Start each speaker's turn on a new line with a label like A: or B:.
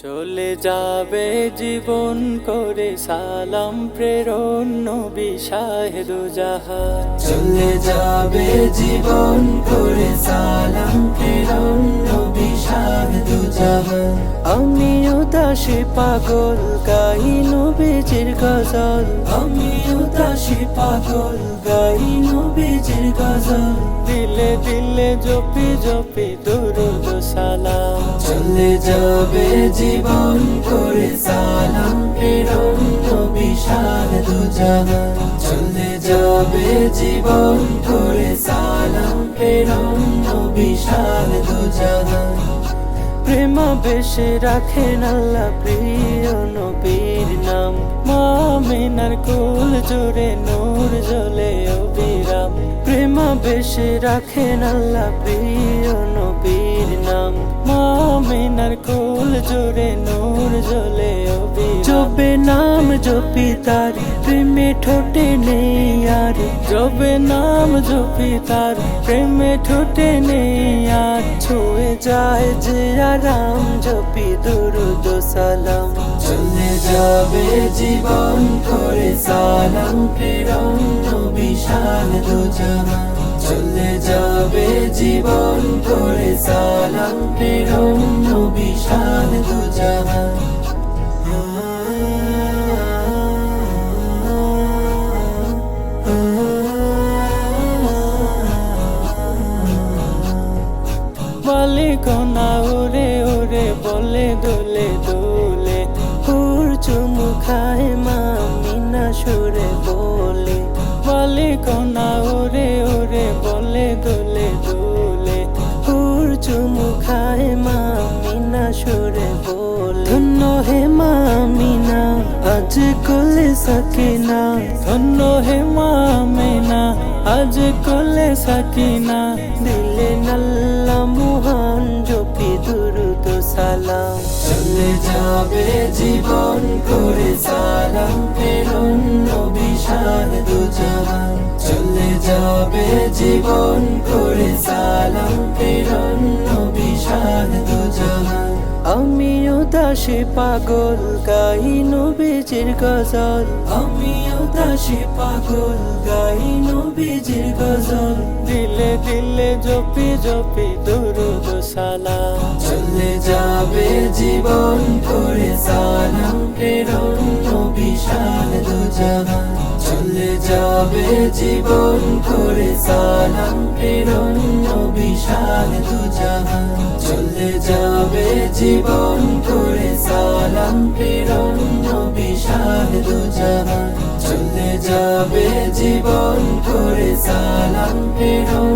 A: চলে যাবে জীবন করে সালাম প্রেরণ নবী শাহেদু জাহান।
B: চলে যাবে জীবন করে সালাম প্রেরণ নবী শাহেদু জাহান।
A: আমিও দাসে পাগল গাই নবীজির গজল।
B: আমিও দাসী পাগল গাই নবীজির গজল।
A: দিলে দিলে জপি জপি দরুদ সালাম।
B: চলে যাবে জীবন করে সালাম প্রেরণ নবী শাহেদু জাহান চলে যাবে জীবন করে সালাম প্রেরণ নবী শাহেদু জাহান
A: প্রেম বেশে রাখেন আল্লাহ প্রিয় নবীর নাম। মামিনার কুল জুড়ে নূর জ্বলে অবিরাম। প্রেম বেশে রাখেন আল্লাহ প্রিয় নবীর মামিনার কুল জুড়ে নূর জ্বলে জবে নাম জপি তার প্রেমে ঠোঁটে নেই আর। জবে নাম জপি তার প্রেমে ঠোঁটে নেই আর। ছুঁয়ে যায় যে আরাম জপি দুরুদ সালাম।
B: চলে যাবে জীবন করে সালাম, প্রেরণ চলে যাবে জীবন করে সালাম প্রেরণ নবী শাহেদু জাহান
A: বালিকনা ওরে ওরে বলে, দোলে দোলে। হুর চুমু খায় মামিনা সুরে বলে। বালিকনা ওরে ওরে সুরে বলে ধন্য হে মামিনা আজ কোলে সকিনা ধন্য হে মামিনা আজ কোলে সকিনা দিলে নাল্লা মুহান জপি দুরুদ সালাম
B: চলে যাবে জীবন করে সালাম প্রেরণ নবী শাহেদু জাহান চলে যাবে জীবন করে সালাম
A: দাসে পাগল গাই নবীজির গজল।
B: আমিও দাসী পাগল গাই নবীজির গজল।
A: দিলে দিলে জপি জপি দুরুদ সালাম।
B: চলে যাবে জীবন করে সালাম প্রেরণ নবী শাহেদু জাহান চলে যাবে জীবন করে সালাম, প্রেরণ বিশাল দুজাহান। জাহান চলে যাবে জীবন করে সালাম, প্রেরণ বিশাল দুজাহান। জাহান চলে যাবে জীবন করে সালাম, প্রেরণ